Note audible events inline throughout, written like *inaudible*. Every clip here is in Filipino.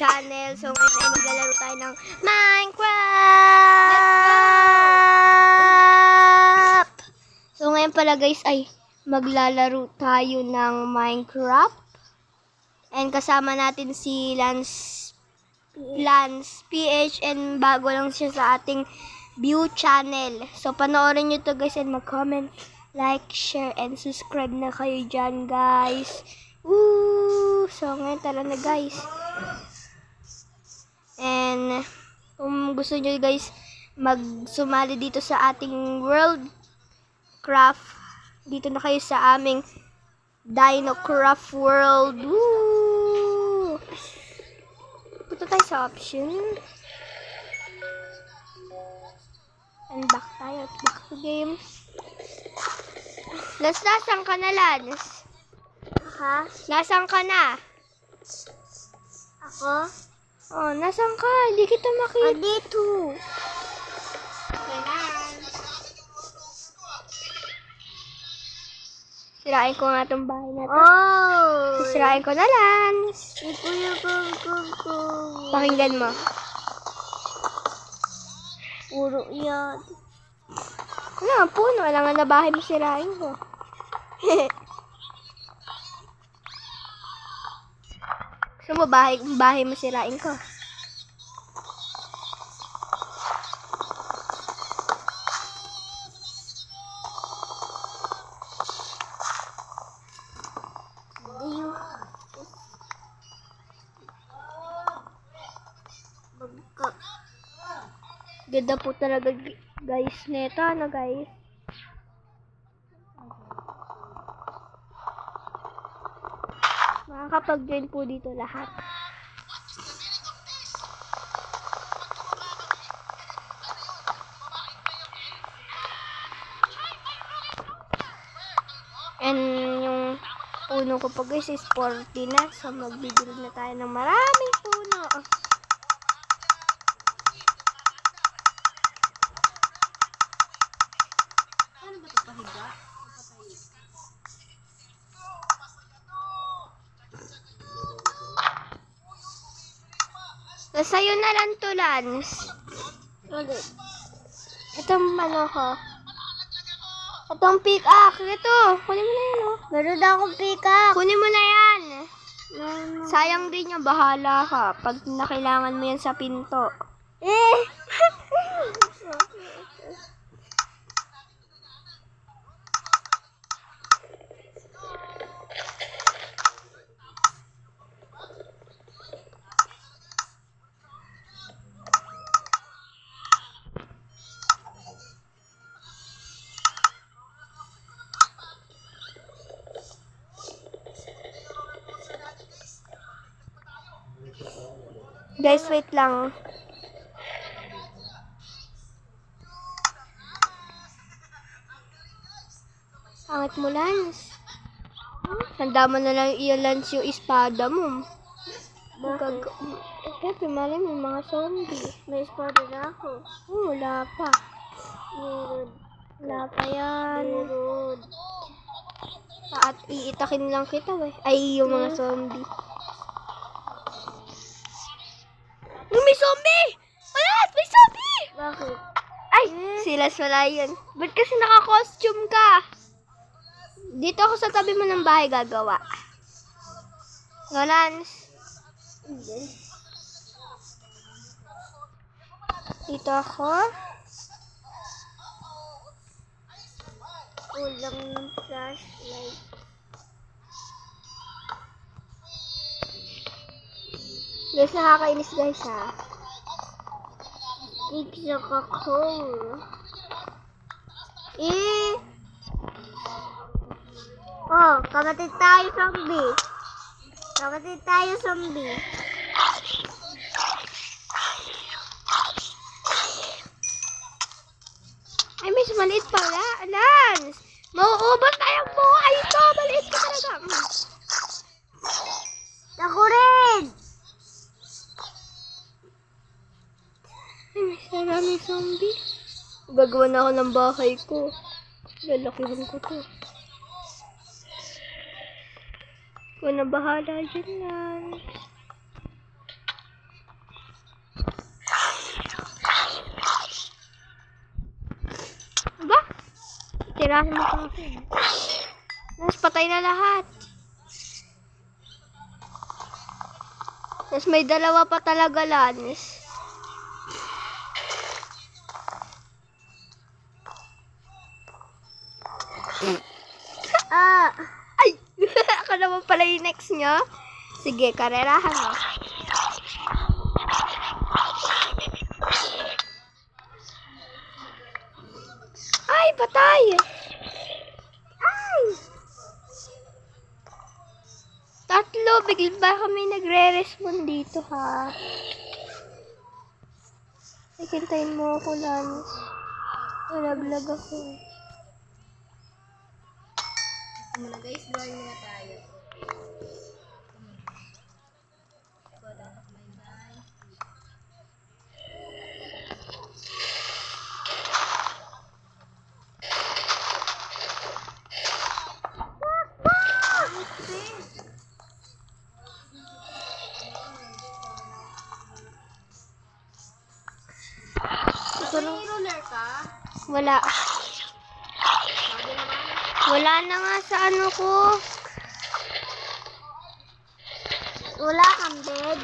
channel. So, ngayon ay maglalaro tayo ng Minecraft! So, ngayon pala guys ay maglalaro tayo ng Minecraft. And kasama natin si Lance Lance PH and bago lang siya sa ating view channel. So, panoorin nyo to guys and mag-comment, like, share, and subscribe na kayo dyan guys. Woo! So, ngayon tara na guys. And, kung gusto nyo guys, magsumali dito sa ating World Craft. Dito na kayo sa aming Dino Craft World. Woo! Punta tayo sa option. And back tayo. Back to game. Lance, nasan ka na, Lance? Ha? Nasaan ka na? Ako? Oh, nasaan ka? Hindi kita makita. Andito. Sirain ko nga itong bahay na to. Oh! Sisirain ko na, kung. Pakinggan mo. Puro yan. Ano, puno. Wala nga na bahay mo sirain ko. *laughs* Gusto mo bahay, bahay mo sirain ko? Ganda po talaga guys nito, ano guys? Makakapag-join po dito lahat. And yung puno ko po guys is 40 na. So magbibili na tayo ng maraming Sa'yo na lang to, Lance. Itong ano ko. Itong pick-axe. Ito. Kunin mo na yan, oh. Meron na akong pika. Kunin mo na yan. Sayang din yung bahala ka pag nakailangan mo yan sa pinto. Eh! Guys, wait lang. Pangit mo, Lance. Handa mo na lang i-lance yung espada mo. Bakit? Siyempre, mali mo mga zombie. May espada na ako. Oh, wala pa. Meron. Wala pa yan. Meron. At iitakin lang kita, eh. Ay, yung mga zombie. Zombie! Wala! May zombie! Bakit? Ay! Sila wala yun. Ba't kasi naka-costume ka? Dito ako sa tabi mo ng bahay gagawa. No, Lance? Hindi. Dito ako. Kulang ng flashlight. Guys, nakakainis guys ha. Ka cool. Eh! Oh, kapatid tayo zombie. Kapatid tayo zombie. Ay, may maliit pala. Lance! Mauubos na Gagawa na ako ng bahay ko. Lalakihan ko to. Huwag na bahala dyan lang. Diba? Tirahan mo pa ako. Tapos patay na lahat. Tapos may dalawa pa talaga lanis. *laughs* Ah! Ay! *laughs* Ako naman pala yung next nyo. Sige, karerahan mo. Ay, patay! Ay! Tatlo, bigla ba kami nagre-respond dito, ha? Ikintayin mo ako, Lance. Nalaglag ako. Muna guys, drawing muna tayo. May ruler ka? Wala. Sabi naman. Wala na nga sa ano ko. Wala kang bed.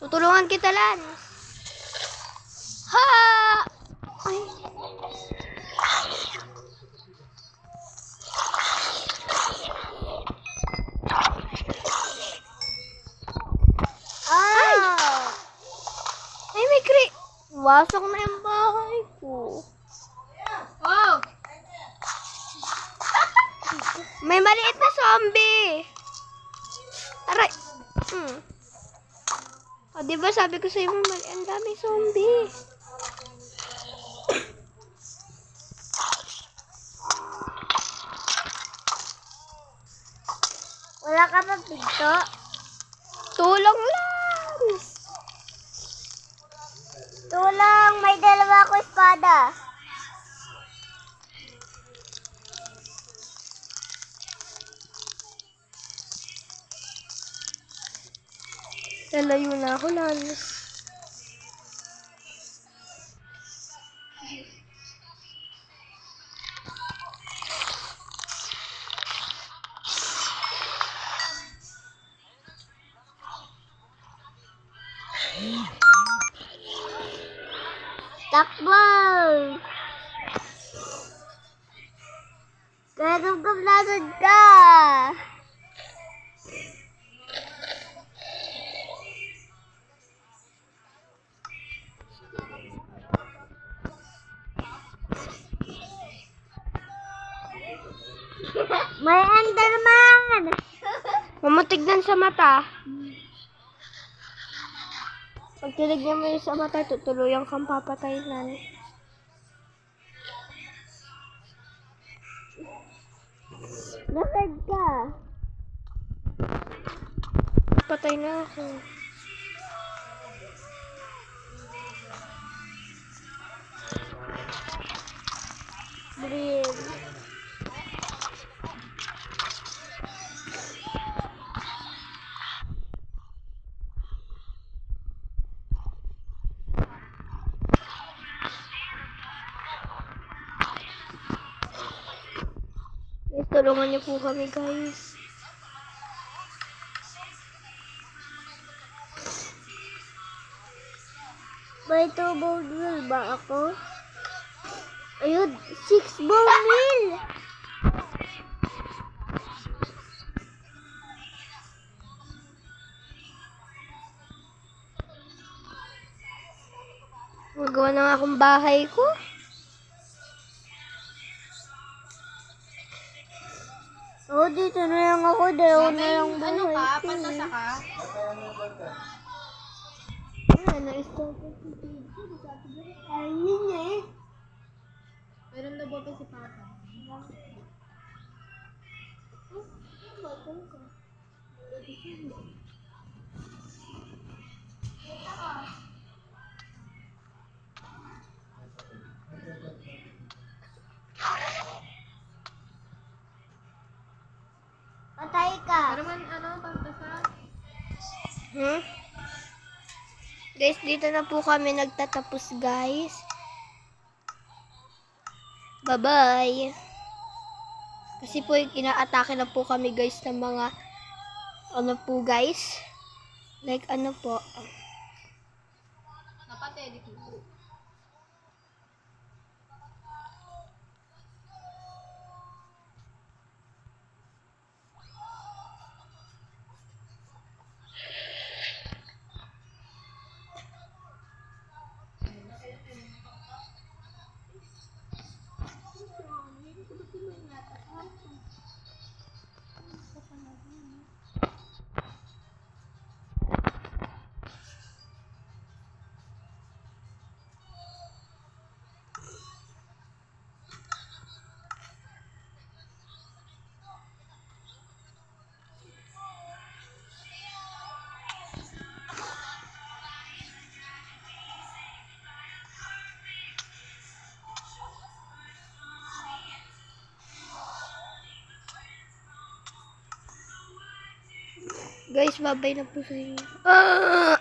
Tutulungan kita, Lance. Ha! Ay. Ah! Ay, may kri... Wasak na yung bahay ko. May maliit na zombie. Aray. Hmm. O, di ba sabi ko sa'yo, may mali, ang daming zombie. Wala ka pa pinto? Tulong lang. Tulang, may dalawa ko espada. Lalayo na ako, Lance. Takbo! Ka nasad ka! May Enderman! *laughs* Mamutignan sa mata. Pag tinignan mo yung sa mata, tutuluyan kang papatay nan. Nasad ka? Patay na ako. Tulungan niyo po kami, guys. May two bone meal ba ako? Ayun, six bone meal! Magawa na nga akong bahay ko. Dito na lang ako. Dalawa na lang May ano ka? buhay ko. Pantasa ka? Ah, na-stop ko. Ayun niya eh. Meron na bote si Papa. Patay Hmm? Guys, dito na po kami nagtatapos, guys. Bye-bye. Kasi po, inaatake na po kami guys ng mga ano po guys. Like ano po. Guys, babay na po sa inyo. Ah!